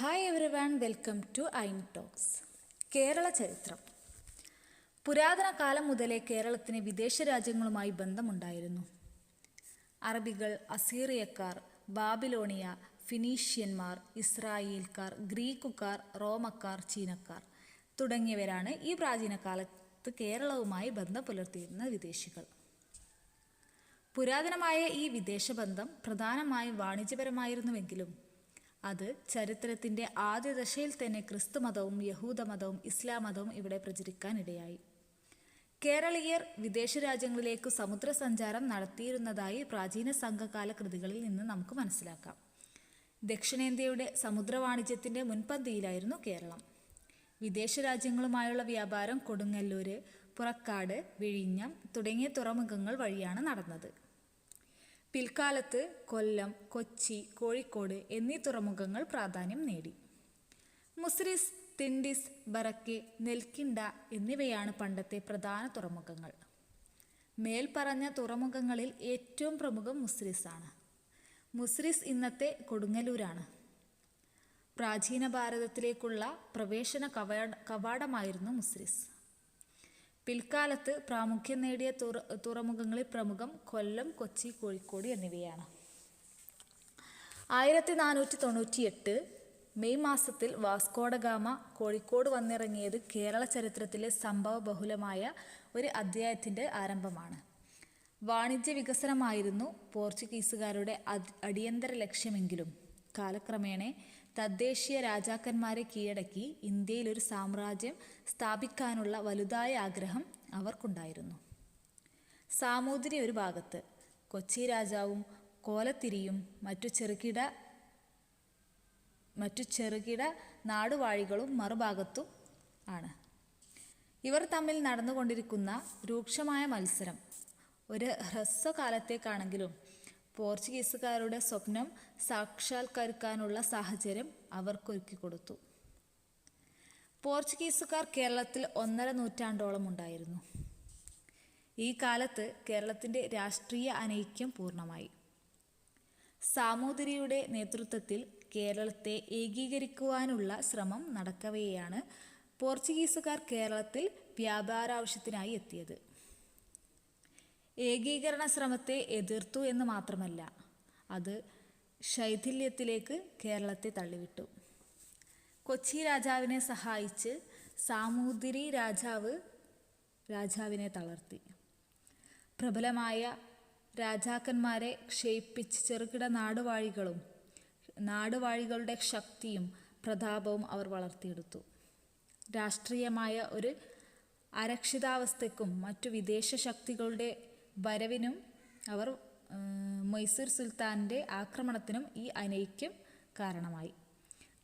Hi everyone welcome to Ain talks Kerala ചരിത്രം പുരാതന കാലം മുതലേ കേരളത്തിന് വിദേശ രാജ്യങ്ങളുമായി ബന്ധമുണ്ടായിരുന്നു അറബികൾ അസീറിയക്കാർ ബാബിലോണിയ ഫിനീഷ്യന്മാർ ഇസ്രായേൽക്കാർ ഗ്രീക്കുകാർ റോമക്കാർ ചീനക്കാർ തുടങ്ങിയവരാണ് ഈ പ്രാചീന കാലത്ത് കേരളവുമായി ബന്ധം പുലർത്തിയിരുന്ന വിദേശികൾ. പുരാതനമായ ഈ വിദേശ ബന്ധം പ്രധാനമായും വാണിജ്യപരമായിരുന്നുവെങ്കിലും അത് ചരിത്രത്തിന്റെ ആദ്യ ദശയിൽ തന്നെ ക്രിസ്തുമതവും യഹൂദമതവും ഇസ്ലാം മതവും ഇവിടെ പ്രചരിക്കാനിടയായി. കേരളീയർ വിദേശ രാജ്യങ്ങളിലേക്ക് സമുദ്ര സഞ്ചാരം നടത്തിയിരുന്നതായി പ്രാചീന സംഘകാല കൃതികളിൽ നിന്ന് നമുക്ക് മനസ്സിലാക്കാം. ദക്ഷിണേന്ത്യയുടെ സമുദ്ര വാണിജ്യത്തിന്റെ മുൻപന്തിയിലായിരുന്നു കേരളം. വിദേശ രാജ്യങ്ങളുമായുള്ള വ്യാപാരം കൊടുങ്ങല്ലൂർ പുറക്കാട് വിഴിഞ്ഞം തുടങ്ങിയ തുറമുഖങ്ങൾ വഴിയാണ് നടന്നത്. പിൽക്കാലത്ത് കൊല്ലം കൊച്ചി കോഴിക്കോട് എന്നീ തുറമുഖങ്ങൾ പ്രാധാന്യം നേടി. മുസ്രിസ് തിണ്ടിസ് ബറക്കെ നെൽക്കിണ്ട എന്നിവയാണ് പണ്ടത്തെ പ്രധാന തുറമുഖങ്ങൾ. മേൽപ്പറഞ്ഞ തുറമുഖങ്ങളിൽ ഏറ്റവും പ്രമുഖം മുസ്രിസ് ആണ്. മുസ്രിസ് ഇന്നത്തെ കൊടുങ്ങല്ലൂരാണ്. പ്രാചീന ഭാരതത്തിലേക്കുള്ള പ്രവേശന കവാട കവാടമായിരുന്നു മുസ്രിസ്. പിൽക്കാലത്ത് പ്രാമുഖ്യം നേടിയ തുറ തുറമുഖങ്ങളിൽ പ്രമുഖം കൊല്ലം കൊച്ചി കോഴിക്കോട് എന്നിവയാണ്. ആയിരത്തി നാനൂറ്റി തൊണ്ണൂറ്റി എട്ട് മെയ് മാസത്തിൽ വാസ്കോഡഗാമ കോഴിക്കോട് വന്നിറങ്ങിയത് കേരള ചരിത്രത്തിലെ സംഭവ ബഹുലമായ ഒരു അധ്യായത്തിന്റെ ആരംഭമാണ്. വാണിജ്യ വികസനമായിരുന്നു പോർച്ചുഗീസുകാരുടെ അടിയന്തര ലക്ഷ്യമെങ്കിലും. കാലക്രമേണ തദ്ദേശീയ രാജാക്കന്മാരെ കീഴടക്കി ഇന്ത്യയിൽ ഒരു സാമ്രാജ്യം സ്ഥാപിക്കാനുള്ള വലുതായ ആഗ്രഹം അവർക്കുണ്ടായിരുന്നു. സാമൂതിരി ഒരു ഭാഗത്ത് കൊച്ചി രാജാവും കോലത്തിരിയും മറ്റു ചെറുകിട മറ്റു ചെറുകിട നാടുവാഴികളും മറുഭാഗത്തും ആണ്. ഇവർ തമ്മിൽ നടന്നുകൊണ്ടിരിക്കുന്ന രൂക്ഷമായ മത്സരം ഒരു ഹ്രസ്വകാലത്തേക്കാണെങ്കിലും പോർച്ചുഗീസുകാരുടെ സ്വപ്നം സാക്ഷാത്കരിക്കാനുള്ള സാഹചര്യം അവർക്കൊരുക്കി കൊടുത്തു. പോർച്ചുഗീസുകാർ കേരളത്തിൽ ഒന്നര നൂറ്റാണ്ടോളം ഉണ്ടായിരുന്നു. ഈ കാലത്ത് കേരളത്തിന്റെ രാഷ്ട്രീയ അനൈക്യം പൂർണമായി. സാമൂതിരിയുടെ നേതൃത്വത്തിൽ കേരളത്തെ ഏകീകരിക്കുവാനുള്ള ശ്രമം നടക്കവെയാണ് പോർച്ചുഗീസുകാർ കേരളത്തിൽ വ്യാപാരാവശ്യത്തിനായി എത്തിയത്. ഏകീകരണ ശ്രമത്തെ എതിർത്തു എന്ന് മാത്രമല്ല അത് ശൈഥില്യത്തിലേക്ക് കേരളത്തെ തള്ളിവിട്ടു. കൊച്ചി രാജാവിനെ സഹായിച്ച് സാമൂതിരി രാജാവ് രാജാവിനെ തളർത്തി. പ്രബലമായ രാജാക്കന്മാരെ ക്ഷയിപ്പിച്ച് ചെറുകിട നാടുവാഴികളും നാടുവാഴികളുടെ ശക്തിയും പ്രതാപവും അവർ വളർത്തിയെടുത്തു. രാഷ്ട്രീയമായ ഒരു അരക്ഷിതാവസ്ഥയ്ക്കും മറ്റു വിദേശ ശക്തികളുടെ വരവിനും അവർ മൈസൂർ സുൽത്താന്റെ ആക്രമണത്തിനും ഈ അനൈക്യം കാരണമായി.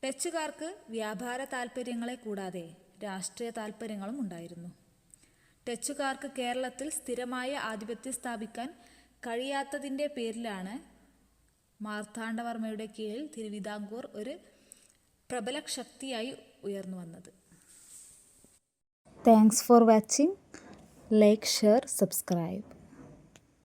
ഡച്ചുകാർക്ക് വ്യാപാര താൽപ്പര്യങ്ങളെ കൂടാതെ രാഷ്ട്രീയ താൽപ്പര്യങ്ങളും ഉണ്ടായിരുന്നു. ഡച്ചുകാർക്ക് കേരളത്തിൽ സ്ഥിരമായ ആധിപത്യം സ്ഥാപിക്കാൻ കഴിയാത്തതിന്റെ പേരിലാണ് മാർത്താണ്ഡവർമ്മയുടെ കീഴിൽ തിരുവിതാംകൂർ ഒരു പ്രബല ശക്തിയായി ഉയർന്നു വന്നത്. Thanks for watching like share subscribe